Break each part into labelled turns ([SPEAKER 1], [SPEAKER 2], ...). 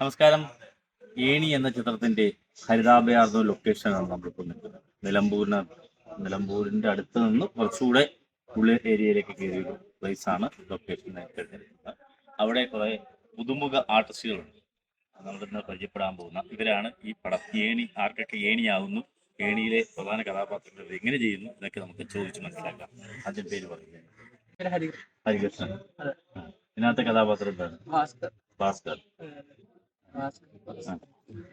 [SPEAKER 1] നമസ്കാരം. ഏണി എന്ന ചിത്രത്തിന്റെ ഹരിതാഭയാർന്ന ലൊക്കേഷനാണ് നമ്മളിപ്പോൾ നിൽക്കുന്നത്. നിലമ്പൂരിന് നിലമ്പൂരിന്റെ അടുത്ത് നിന്ന് കുറച്ചുകൂടെ ഉള്ളിൽ ഏരിയയിലേക്ക് കയറിയ ഒരു പ്ലേസ് ആണ് ലൊക്കേഷൻ തിരഞ്ഞെടുക്കുന്നത് അവിടെ കുറെ പുതുമുഖ ആർട്ടിസ്റ്റുകളുണ്ട് നമ്മളിന്ന് പരിചയപ്പെടാൻ പോകുന്ന ഇവരാണ് ഈ പടം. ഏണി ആർക്കൊക്കെ ഏണിയാവുന്നു ഏണിയിലെ പ്രധാന കഥാപാത്രങ്ങൾ എങ്ങനെ ചെയ്യുന്നു ഇതൊക്കെ നമുക്ക് ചോദിച്ച് മനസ്സിലാക്കാം. അതിന്റെ പേര് പറയുന്നത്. ഹരികൃഷ്ണൻ. ഇതിനകത്തെ കഥാപാത്രം എന്താണ്?
[SPEAKER 2] ഭാസ്കർ.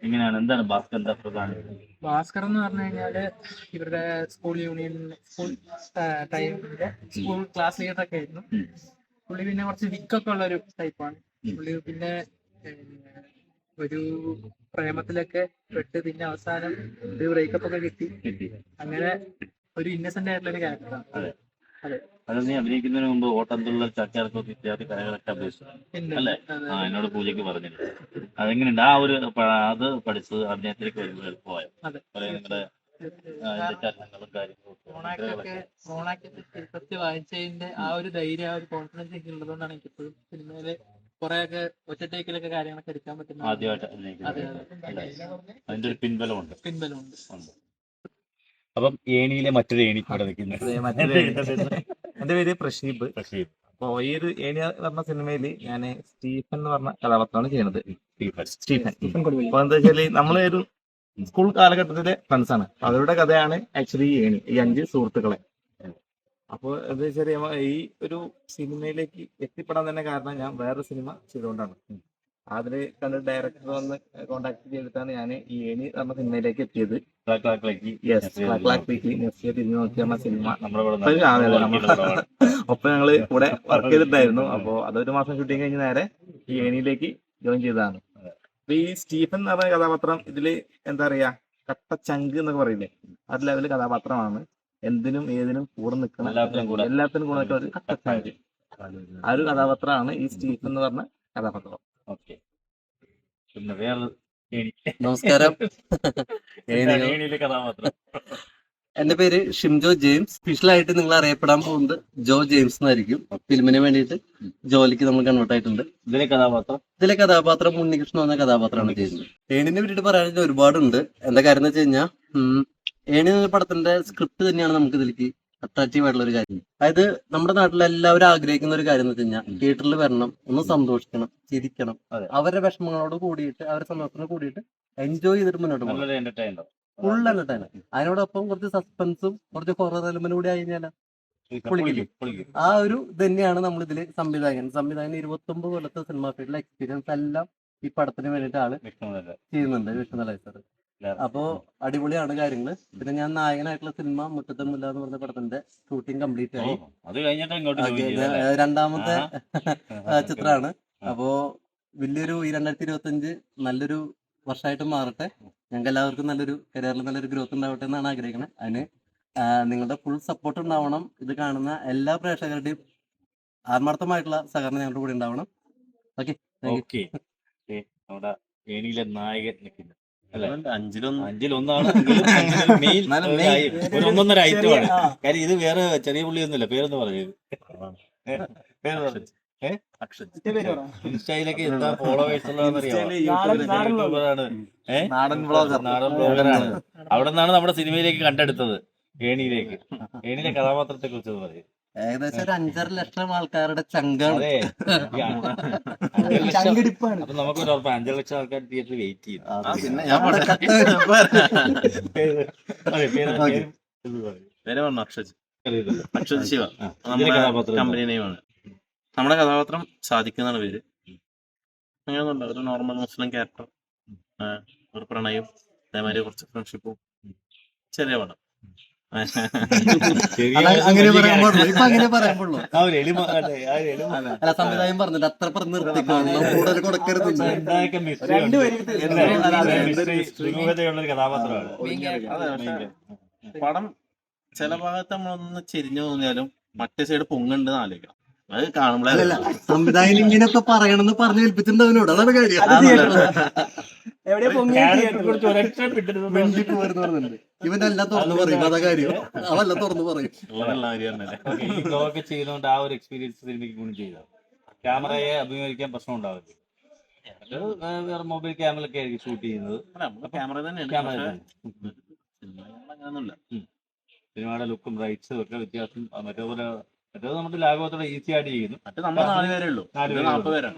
[SPEAKER 1] എങ്ങനെയാണ്? എന്താണ് ഭാസ്കർ പ്രധാനം?
[SPEAKER 2] ഭാസ്കർ എന്ന് പറഞ്ഞു കഴിഞ്ഞാൽ ഇവരുടെ സ്കൂൾ യൂണിയൻ സ്കൂൾ ടൈമിന്റെ സ്കൂൾ ക്ലാസ് ലീഡർ ഒക്കെ ആയിരുന്നു. പുള്ളി പിന്നെ കുറച്ച് വിക്കൊക്കെ ഉള്ള ഒരു ടൈപ്പാണ്. പുള്ളി പിന്നെ ഒരു പ്രേമത്തിലൊക്കെ പെട്ട് പിന്നെ അവസാനം ഒരു ബ്രേക്കപ്പ് ഒക്കെ കിട്ടി.
[SPEAKER 1] കിട്ടി.
[SPEAKER 2] അങ്ങനെ ഒരു ഇന്നസെന്റ് ആയിട്ടുള്ള ഒരു ക്യാരക്ടറാണ്
[SPEAKER 1] അതെ. നീ അഭിനയിക്കുന്നതിന് മുമ്പ് ഓട്ടംതുള്ള ചാക്യാർക്കൊക്കെ ഇത്യാദി കലകളൊക്കെ അഭ്യസിച്ചു. അല്ലേ? ആ എന്നോട് പൂജയ്ക്ക് പറഞ്ഞിട്ടുണ്ട് അതെങ്ങനെയുണ്ട്? ആ ഒരു അത് പഠിച്ചത് അഭിനയത്തിലേക്ക് വരുമ്പോൾ എളുപ്പമായോ? നിങ്ങളുടെ
[SPEAKER 2] ഫസ്റ്റ് വായിച്ചതിന്റെ ആ ഒരു ധൈര്യം ആ ഒരു കോൺഫിഡൻസ് ഒക്കെ ഉള്ളതുകൊണ്ടാണ് എനിക്ക് ഇപ്പോഴും സിനിമയിൽ കുറെ ഒക്കെ ഒറ്റ ടേക്കിലൊക്കെ കാര്യങ്ങളൊക്കെ എടുക്കാൻ പറ്റുന്ന
[SPEAKER 1] ആദ്യമായിട്ട്
[SPEAKER 2] അതെ
[SPEAKER 1] അഭിനയിക്കുന്നത്.
[SPEAKER 2] അതെ
[SPEAKER 1] അല്ലേ? അതിന്റെ ഒരു പിൻബലമുണ്ട്.
[SPEAKER 2] പിൻബലമുണ്ട്.
[SPEAKER 1] അപ്പം ഏണിയിലെ മറ്റൊരു ഏണി ഇവിടെ നിൽക്കുന്നത്.
[SPEAKER 3] എന്റെ പേര് പ്രഷീബ്
[SPEAKER 1] പ്രഷീബ്
[SPEAKER 3] അപ്പൊ ഈ ഒരു ഏണി പറഞ്ഞ സിനിമയിൽ ഞാൻ സ്റ്റീഫൻ എന്ന് പറഞ്ഞ കഥാപാത്രമാണ് ചെയ്യുന്നത്. സ്റ്റീഫൻ. അപ്പൊ എന്താ വെച്ചാൽ നമ്മളെ ഒരു സ്കൂൾ കാലഘട്ടത്തിലെ ഫ്രണ്ട്സ് ആണ് അവരുടെ കഥയാണ് ആക്ച്വലി ഈ ഏണി ഈ അഞ്ച് സുഹൃത്തുക്കളെ. അപ്പോൾ എന്താ വെച്ചാൽ ഈ ഒരു സിനിമയിലേക്ക് എത്തിപ്പെടാൻ തന്നെ കാരണം ഞാൻ വേറെ സിനിമ ചെയ്തുകൊണ്ടാണ്. അതിൽ കണ്ട് ഡയറക്ടർ വന്ന് കോണ്ടാക്ട് ചെയ്തിട്ടാണ് ഞാൻ ഈ ഏണി പറഞ്ഞ സിനിമയിലേക്ക് എത്തിയത്. തിരിഞ്ഞു നോക്കി പറഞ്ഞ സിനിമ ഒപ്പം ഞങ്ങൾ കൂടെ വർക്ക് ചെയ്തിട്ടായിരുന്നു. അപ്പോ അതൊരു മാസം ഷൂട്ടിങ് കഴിഞ്ഞ് നേരെ ഈ ഏണിയിലേക്ക് ജോയിൻ ചെയ്തതാണ്. അപ്പൊ ഈ സ്റ്റീഫൻ എന്ന് പറഞ്ഞ കഥാപാത്രം ഇതിൽ എന്താ പറയാ കട്ട ചങ്ക് എന്നൊക്കെ പറയില്ലേ? അത് ലെവൽ കഥാപാത്രമാണ്. എന്തിനും ഏതിനും കൂടെ നിൽക്കണം.
[SPEAKER 1] എല്ലാത്തിനും കൂടെ.
[SPEAKER 3] എല്ലാത്തിനും കൂടെ നിൽക്കുന്ന ഒരു കട്ട ചങ്ക് ആ ഒരു കഥാപാത്രമാണ് ഈ സ്റ്റീഫൻ എന്ന് പറഞ്ഞ കഥാപാത്രം.
[SPEAKER 1] ഓക്കെ. പിന്നെ വേറെ
[SPEAKER 4] നമസ്കാരം.
[SPEAKER 1] കഥാപാത്രം?
[SPEAKER 4] എന്റെ പേര് ഷിംജോ ജെയിംസ്. സ്പെഷ്യലായിട്ട് നിങ്ങൾ അറിയപ്പെടാൻ പോകുന്നത് ജോ ജെയിംസ് എന്നായിരിക്കും. ഫിലിമിന് വേണ്ടിയിട്ട് ജോലിക്ക് നമ്മൾ കൺവേർട്ട് ആയിട്ടുണ്ട്.
[SPEAKER 1] ഇതിലെ കഥാപാത്രം?
[SPEAKER 4] ഇതിലെ കഥാപാത്രം ഉണ്ണികൃഷ്ണൻ എന്ന കഥാപാത്രമാണ് ചെയ്യുന്നത്. ഏണിനെ പറ്റിയിട്ട് പറയാനായിട്ട് ഒരുപാടുണ്ട്. എന്താ കാര്യം എന്ന് വെച്ച് കഴിഞ്ഞാൽ ഏണി എന്ന പടത്തിന്റെ സ്ക്രിപ്റ്റ് തന്നെയാണ് നമുക്ക് ഇതിലേക്ക് അട്രാക്റ്റീവ് ആയിട്ടുള്ള ഒരു കാര്യം. അതായത് നമ്മുടെ നാട്ടിൽ എല്ലാവരും ആഗ്രഹിക്കുന്ന ഒരു കാര്യം എന്ന് വെച്ച് കഴിഞ്ഞാൽ തിയേറ്ററിൽ വരണം ഒന്ന് സന്തോഷിക്കണം ചിരിക്കണം. അവരുടെ വിഷമങ്ങളോട് കൂടിയിട്ട് അവരുടെ സന്തോഷത്തിനോട് കൂടിയിട്ട് എൻജോയ് ചെയ്തിട്ട് മുന്നോട്ട് പോകണം ഫുൾ എന്റർടൈനർ അതിനോടൊപ്പം കുറച്ച് സസ്പെൻസും കുറച്ച് ഹൊറർ എലമെന്റും കൂടി കഴിഞ്ഞാൽ ആ ഒരു തന്നെയാണ് നമ്മൾ ഇതിൽ സംവിധായകൻ. സംവിധായകൻ ഇരുപത്തി ഒമ്പത് കൊല്ലത്തെ സിനിമ ഫീൽഡിലെ എക്സ്പീരിയൻസ് എല്ലാം ഈ പടത്തിന് വേണ്ടിയിട്ട്
[SPEAKER 1] ആൾ
[SPEAKER 4] ചെയ്യുന്നുണ്ട്. വിഷ്ണു സാർ അപ്പോ അടിപൊളിയാണ് കാര്യങ്ങൾ. പിന്നെ ഞാൻ നായകനായിട്ടുള്ള സിനിമ മുറ്റത്തെ മുല്ല എന്ന് പറഞ്ഞ പടത്തിന്റെ ഷൂട്ടിംഗ് കംപ്ലീറ്റ് ആയി.
[SPEAKER 1] അത് കഴിഞ്ഞിട്ട്
[SPEAKER 4] രണ്ടാമത്തെ ചിത്രമാണ്. അപ്പോ വലിയൊരു ഈ രണ്ടായിരത്തി ഇരുപത്തി അഞ്ച് നല്ലൊരു വർഷമായിട്ട് മാറട്ടെ. ഞങ്ങൾക്ക് എല്ലാവർക്കും നല്ലൊരു കരിയറിൽ നല്ലൊരു ഗ്രോത്ത് ഉണ്ടാവട്ടെ എന്നാണ് ആഗ്രഹിക്കുന്നത് അതിന് നിങ്ങളുടെ ഫുൾ സപ്പോർട്ട് ഉണ്ടാവണം. ഇത് കാണുന്ന എല്ലാ പ്രേക്ഷകരുടെയും ആത്മാർത്ഥമായിട്ടുള്ള സഹകരണം ഞങ്ങളുടെ കൂടെ ഉണ്ടാവണം. ഓക്കെ
[SPEAKER 1] നമ്മുടെ ഏണിയിലെ നായകൻ നിൽക്കുന്നത് അല്ലേ?
[SPEAKER 3] അഞ്ചിലൊന്നും
[SPEAKER 1] അഞ്ചിൽ ഒന്നാണ് മെയിൻ
[SPEAKER 3] എന്നാലും
[SPEAKER 1] ഒരു ഒന്നൊന്നര ഐറ്റമാണ്. കാര്യം ഇത് വേറെ ചെറിയ പുള്ളിയൊന്നുമില്ല. പേരൊന്നും പറഞ്ഞത് പേര് പറഞ്ഞു ഇൻസ്റ്റയിലൊക്കെ എന്താ ഫോളോവേഴ്സ് ഉള്ളതെന്നറിയാം
[SPEAKER 3] നാടൻ ബ്ലോഗർ
[SPEAKER 1] നാടൻ ബ്ലോഗറാണ് അവിടെ നിന്നാണ് നമ്മുടെ സിനിമയിലേക്ക് കണ്ടെടുത്തത്. ഏണിയിലേക്ക്. ഏണിയിലെ കഥാപാത്രത്തെ കുറിച്ച് പറയും.
[SPEAKER 4] ഏകദേശം ഒരു അഞ്ചര ലക്ഷം ആൾക്കാരുടെ ചങ്കാണ്.
[SPEAKER 1] അപ്പൊ നമുക്കൊരു ഉറപ്പ് അഞ്ചര ലക്ഷം ആൾക്കാർ തിയേറ്ററിൽ വെയിറ്റ് ചെയ്യും
[SPEAKER 4] ആ,
[SPEAKER 3] പിന്നെ
[SPEAKER 4] ഞാൻ
[SPEAKER 1] പേര്-
[SPEAKER 3] പറഞ്ഞു അക്ഷജ് അക്ഷജ് ശിവ.
[SPEAKER 1] നമ്മുടെ
[SPEAKER 3] കമ്പനി നെയ്മാണ് നമ്മുടെ കഥാപാത്രം സാധിക്കുന്നതാണ് പേര്. അങ്ങനെയൊന്നുണ്ട് ഒരു നോർമൽ മുസ്ലിം ക്യാരക്ടർ ഒരു പ്രണയം അതേമാതിരി കുറച്ച് ഫ്രണ്ട്ഷിപ്പും ചെറിയ പടം.
[SPEAKER 4] അങ്ങനെ പറയാൻ
[SPEAKER 1] character.
[SPEAKER 4] പാടുള്ളൂ. ഇപ്പൊ അങ്ങനെ പറയാൻ പാടുള്ളൂ.
[SPEAKER 1] അല്ലേ
[SPEAKER 4] സമുദായം പറഞ്ഞില്ല അത്ര പറഞ്ഞ് നിർത്തിക്കാണ് കൂടുതൽ കൊടുക്കരുത്
[SPEAKER 1] ഒരു കഥാപാത്രമാണ്.
[SPEAKER 3] പടം ചില ഭാഗത്ത് നമ്മളൊന്ന് ചെരിഞ്ഞു തോന്നിയാലും മറ്റേ സൈഡ് പൊങ്ങുണ്ട് ആലോചിക്കണം. അത്
[SPEAKER 4] കാണുമ്പോഴല്ല സംവിധായകൻ ഇങ്ങനെയൊക്കെ പറയണമെന്ന് പറഞ്ഞു ഏൽപ്പിച്ചിട്ടുണ്ടവനോട് അതാണ് കാര്യം.
[SPEAKER 2] എവിടെയാ പൊങ്ങി
[SPEAKER 4] ഇവന്റെ എല്ലാം തുറന്നു പറയും അതാ കാര്യം. അവെല്ലാം തുറന്നു പറയും.
[SPEAKER 1] ബ്ലോഗ് ചെയ്യുന്നതുകൊണ്ട് ആ ഒരു എക്സ്പീരിയൻസ് സിനിമയ്ക്ക് ഗുണം ചെയ്ത. ക്യാമറയെ അഭിമുഖീകരിക്കാൻ പ്രശ്നം ഉണ്ടാവില്ല? വേറെ മൊബൈൽ ക്യാമറയൊക്കെ ആയിരിക്കും ഷൂട്ട് ചെയ്യുന്നത്.
[SPEAKER 5] ക്യാമറ തന്നെയാണ്.
[SPEAKER 1] സിനിമയുടെ ലുക്കും റൈറ്റ്സും ഒക്കെ വ്യത്യാസം മറ്റേപോലെ മറ്റേത് നമ്മുടെ ലാഘവത്തോടെ ഈസി ആയിട്ട് ചെയ്യുന്നു.
[SPEAKER 5] മറ്റേ നമ്മൾ നാല് പേരേ ഉള്ളൂ.
[SPEAKER 1] നാല്
[SPEAKER 5] പേരാണ്.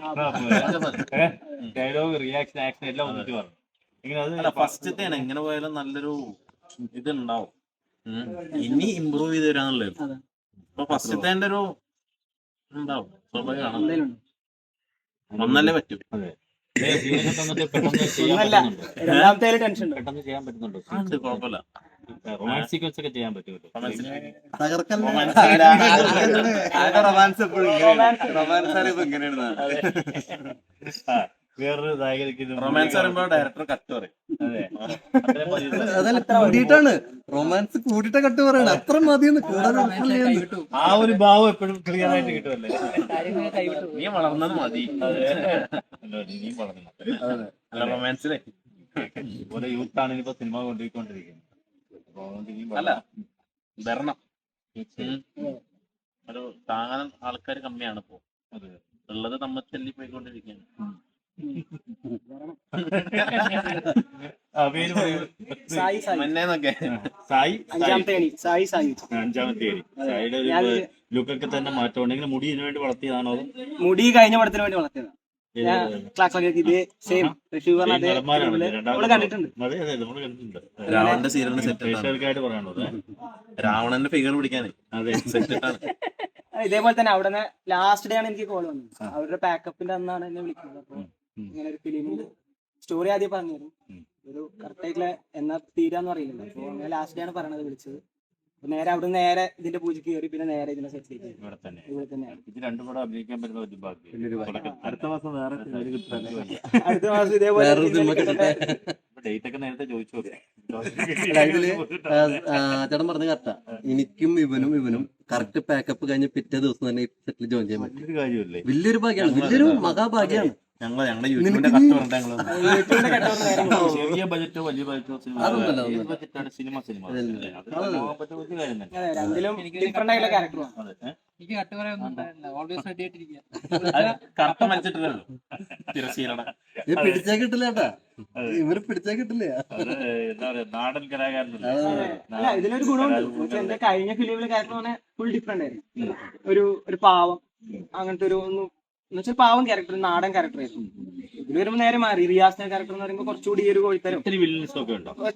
[SPEAKER 1] ഡയലോഗ് റിയാക്ഷൻ ആക്ഷൻ എല്ലാം ഒന്നിച്ച് പറഞ്ഞു. ഇങ്ങനെ
[SPEAKER 5] അല്ല
[SPEAKER 1] അത്
[SPEAKER 5] ഫസ്റ്റത്തെ എങ്ങനെ പോയാലും നല്ലൊരു ഇതുണ്ടാവും. ഇനി ഇമ്പ്രൂവ് ചെയ്ത് വരാന്നുള്ളത് അപ്പൊ ഫസ്റ്റത്തെ ഒരു ഉണ്ടാവും സ്വാഭാവികമാണ് ഒന്നല്ലേ പറ്റും.
[SPEAKER 1] പെട്ടെന്ന് ചെയ്യാൻ
[SPEAKER 6] ഒന്നല്ല.
[SPEAKER 1] പറ്റുന്നുണ്ടോ?
[SPEAKER 6] ടെൻഷൻ ഉണ്ട്.
[SPEAKER 1] പെട്ടെന്ന് ചെയ്യാൻ പറ്റുന്നുണ്ടോ?
[SPEAKER 5] ആ, ഉണ്ട് കുഴപ്പമില്ല.
[SPEAKER 1] റൊമാൻസ് സീക്വൻസ് ഒക്കെ ചെയ്യാൻ പറ്റുമല്ലോ.
[SPEAKER 3] റൊമാൻസ് എപ്പോഴും റൊമാൻസ് അറിയുമ്പോ ഇങ്ങനെയാണ്.
[SPEAKER 1] ആ, വേറൊരു
[SPEAKER 5] റൊമാൻസ് പറയുമ്പോ ഡയറക്ടർ കട്ട് പറയും.
[SPEAKER 4] അതല്ല കൂടിയിട്ടാണ്. റൊമാൻസ് കൂടിയിട്ട കട്ട് പറയണ. അത്ര മതിയെന്ന് കൂടാതെ
[SPEAKER 1] ആ ഒരു ഭാവം എപ്പോഴും ക്ലിയർ ആയിട്ട് കിട്ടുമല്ലേ?
[SPEAKER 5] നീ വളർന്നത് മതി.
[SPEAKER 1] നീ വളർന്നു
[SPEAKER 5] റൊമാൻസിലെ
[SPEAKER 1] യൂത്താണ് യൂത്ത് ആണ് ഇനിയിപ്പോ സിനിമ കൊണ്ടുപോയിക്കൊണ്ടിരിക്കുന്നത്.
[SPEAKER 5] അല്ല. വരണം. ഒരു താങ്ങാൻ ആൾക്കാർ കമ്മിയാണ് ഇപ്പോ.
[SPEAKER 1] അതെ.
[SPEAKER 5] ഉള്ളത് നമ്മൾ ചെല്ലി പോയിക്കൊണ്ടിരിക്കുകയാണ്.
[SPEAKER 1] ആ, പേര്
[SPEAKER 6] സായി സായി.
[SPEAKER 5] മുന്നേന്നൊക്കെ.
[SPEAKER 1] സായി
[SPEAKER 6] അഞ്ചാമത്തെ അണി സായി സായി.
[SPEAKER 1] അഞ്ചാമത്തെ പേര് സായിയുടെ ലുക്കൊക്കെ തന്നെ മാറ്റം. ഉണ്ടെങ്കിൽ മുടി ഇതിനു വേണ്ടി വളർത്തിയതാണോ
[SPEAKER 6] മുടി കഴിഞ്ഞ പടത്തിന് വേണ്ടി വളർത്തിയതാണ് ഞാൻ ക്ലാസ് ഇത് സെയിം നമ്മൾ കണ്ടിട്ടുണ്ട്.
[SPEAKER 1] അതെ അതെ നമ്മൾ കണ്ടിട്ടുണ്ട്.
[SPEAKER 5] രാവണന്റെ സീരിയലിന് സെറ്റ് രാവണന്റെ ഫിഗർ പിടിക്കാനേ.
[SPEAKER 6] ഇതേപോലെ തന്നെ അവിടെ ലാസ്റ്റ് ഡേ ആണ് എനിക്ക് കോൾ വന്നത്. അവരുടെ പാക്കപ്പിന്റെ അന്നാണ് എന്നെ വിളിക്കുന്നത്. അപ്പൊ. ഇങ്ങനെ ഒരു ഫിലിമിൽ സ്റ്റോറി ആദ്യം പറഞ്ഞു ഒരു കറക്റ്റ് ആയിട്ടുള്ള എന്നാ തീരാന്ന് അറിയില്ല അപ്പൊ അങ്ങനെ ലാസ്റ്റ് ഡേ ആണ് പറയണത് വിളിച്ചത്. നേരെ അവിടെ നേരെ ഇതിന്റെ പൂജയ്ക്ക് കയറി പിന്നെ നേരെ ഇതിനെ സെറ്റ് ചെയ്തു
[SPEAKER 1] ഇവിടെ തന്നെ
[SPEAKER 6] ഇവിടെ തന്നെയാണ്.
[SPEAKER 1] ഇത് രണ്ടും കൂടെ അഭിനയിക്കാൻ പറ്റുന്ന ഒരു ഭാഗ്യം
[SPEAKER 3] വലിയൊരു ഭാഗ്യം.
[SPEAKER 1] തുടക്കത്തിൽ.
[SPEAKER 3] അടുത്ത മാസം വേറെ
[SPEAKER 6] അടുത്ത മാസം ഇതേപോലെ
[SPEAKER 1] ഡേറ്റ് ഒക്കെ നേരത്തെ ചോദിച്ചു
[SPEAKER 4] ചേട്ടൻ പറഞ്ഞ കറക്റ്റാ എനിക്കും ഇവനും ഇവനും കറക്റ്റ് പാക്കപ്പ് കഴിഞ്ഞ് പിറ്റേ ദിവസം തന്നെ സെറ്റിൽ ജോയിൻ ചെയ്യാൻ പറ്റും.
[SPEAKER 1] വലിയൊരു
[SPEAKER 4] ഭാഗ്യമാണ്. വലിയൊരു മഹാഭാഗ്യമാണ്.
[SPEAKER 5] ഞങ്ങൾ ഞങ്ങളുടെ യൂട്യൂബിന്റെ ഞങ്ങൾ.
[SPEAKER 1] ചെറിയ ബജറ്റോ വലിയ ബജറ്റോ സിനിമ ഏത് ബജറ്റാണ്
[SPEAKER 5] കറുത്ത തിരശീലട
[SPEAKER 4] പിടിച്ചാ ഇവർ പിടിച്ചാ കിട്ടില്ലേ.
[SPEAKER 1] അത് എന്താ പറയാ നാടൻ കലാകാരനല്ലേ?
[SPEAKER 6] ഇതിലൊരു ഗുണമുണ്ട്. എന്റെ കഴിഞ്ഞ ഫിലിമിലെ ക്യാരക്ടർ ഫുൾ ഡിഫറെന്റ് ആയിരുന്നു ഒരു ഒരു പാവം. അങ്ങനത്തെ ഒരു ഒന്ന് എന്നുവെച്ചാൽ പാവം ക്യാരക്ടർ നാടൻ ക്യാരക്ടർ ആയിരുന്നു ഇതിൽ വരുമ്പോൾ നേരെ മാറി റിയാസിന്റെ ക്യാരക്ടർ എന്ന് പറയുമ്പോൾ കുറച്ചുകൂടി ഒരു കോഴിത്തരം.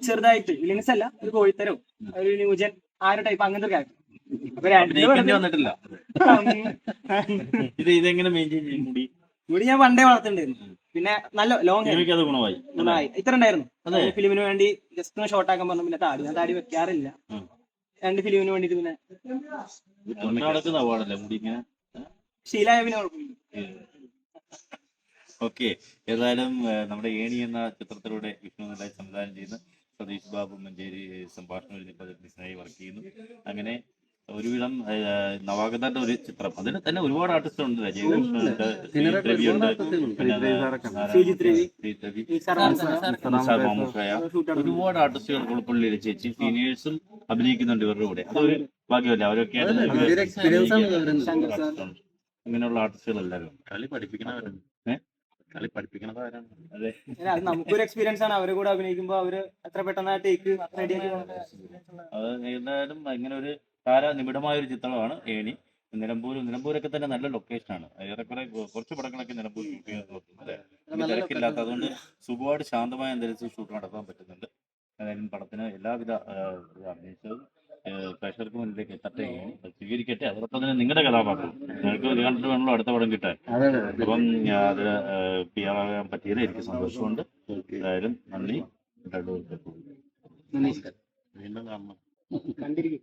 [SPEAKER 6] ചെറുതായിട്ട് വില്ലൻസ് അല്ല ഒരു കോഴിത്തരം. ഒരു ന്യൂജൻ ആ ഒരു ടൈപ്പ് അങ്ങനത്തെ ഒരു ക്യാരക്ടർ
[SPEAKER 1] വന്നിട്ടില്ല. ഇത് ഇതെങ്ങനെ മെയിന്റെയിൻ ചെയ്യും മുടി?
[SPEAKER 6] ഞാൻ പണ്ടേ വളർത്തുണ്ടായിരുന്നു പിന്നെ നല്ല ലോങ്
[SPEAKER 1] ഗുണമായി.
[SPEAKER 6] ഗുണമായി. ഇത്ര ഉണ്ടായിരുന്നു. ഫിലിമിന് വേണ്ടി ജസ്റ്റ് ഒന്ന് ഷോർട്ട് ആക്കാൻ പറഞ്ഞു പിന്നെ താടി. ഞാൻ താടി വെക്കാറില്ല. രണ്ട് ഫിലിമിന് വേണ്ടിട്ട് പിന്നെ ശീലായ പിന്നെ കുഴപ്പമില്ല
[SPEAKER 1] ഓക്കെ. ഏതായാലും നമ്മുടെ ഏണി എന്ന ചിത്രത്തിലൂടെ വിഷ്ണു നന്നായി സംവിധാനം ചെയ്യുന്ന. സതീഷ് ബാബു മഞ്ചേരി സംഭാഷണം എഴുതി പ്രൊജക്ടിനായി വർക്ക് ചെയ്യുന്നു. അങ്ങനെ ഒരുവിധം നവാഗതന്റെ ഒരു ചിത്രം. അതിന് തന്നെ ഒരുപാട് ആർട്ടിസ്റ്റ് ഉണ്ട്. രജയ് കൃഷ്ണനുണ്ട്
[SPEAKER 4] സിനിമ
[SPEAKER 1] ശ്രീ രവി ഉണ്ട്.
[SPEAKER 4] ഒരുപാട്
[SPEAKER 1] ആർട്ടിസ്റ്റുകൾ കുളപ്പള്ളിയിലെ ചേച്ചി സീനിയേഴ്സും അഭിനയിക്കുന്നുണ്ട് ഇവരുടെ കൂടെ. അതൊരു ഭാഗ്യമല്ലേ? അവരൊക്കെ അങ്ങനെയുള്ള ആർട്ടിസ്റ്റുകൾ എല്ലാവരും
[SPEAKER 5] കളി പഠിപ്പിക്കണവരാണ്? കളി പഠിപ്പിക്കണതാരാണ്
[SPEAKER 1] അതെ.
[SPEAKER 6] അത് നമുക്കൊരു എക്സ്പീരിയൻസ് ആണ്. അവരെ കൂടെ അഭിനയിക്കുമ്പോൾ അവർ എത്ര പെട്ടെന്ന് ടേക്ക് റെഡിയാക്കി
[SPEAKER 1] അത്. എന്തായാലും ഇങ്ങനെ ഒരു താര നിബിഡമായ ഒരു ചിത്രമാണ് ഏണി. നിലമ്പൂർ നിലമ്പൂരൊക്കെ തന്നെ നല്ല ലൊക്കേഷനാണ് ഏറെക്കുറെ കുറച്ച് പടങ്ങളൊക്കെ നിലമ്പൂർ ഷൂട്ട് ചെയ്യാൻ നോക്കുന്നുണ്ട് തിരക്കില്ലാത്ത അതുകൊണ്ട് സുഖമായിട്ട് ശാന്തമായ അന്തരീക്ഷത്തിൽ ഷൂട്ട് നടത്താൻ പറ്റുന്നുണ്ട്. ഏതായാലും പടത്തിന് എല്ലാവിധ അഭിനയിച്ചതും പ്രേക്ഷകർക്ക് മുന്നിലേക്ക് എത്തട്ടെ സ്വീകരിക്കട്ടെ. അതോടൊപ്പം തന്നെ നിങ്ങളുടെ കഥാപാത്രം. നിങ്ങൾക്ക് ഒരു കണ്ടിട്ട് വേണമല്ലോ അടുത്ത പടം കിട്ടാൻ. അപ്പം ഞാൻ അത് പി ആർ ആകാൻ പറ്റിയത് എനിക്ക് സന്തോഷമുണ്ട്. എന്തായാലും നന്ദി.
[SPEAKER 4] രണ്ടു
[SPEAKER 5] വീണ്ടും കാണണം.
[SPEAKER 6] കണ്ടിരിക്കും.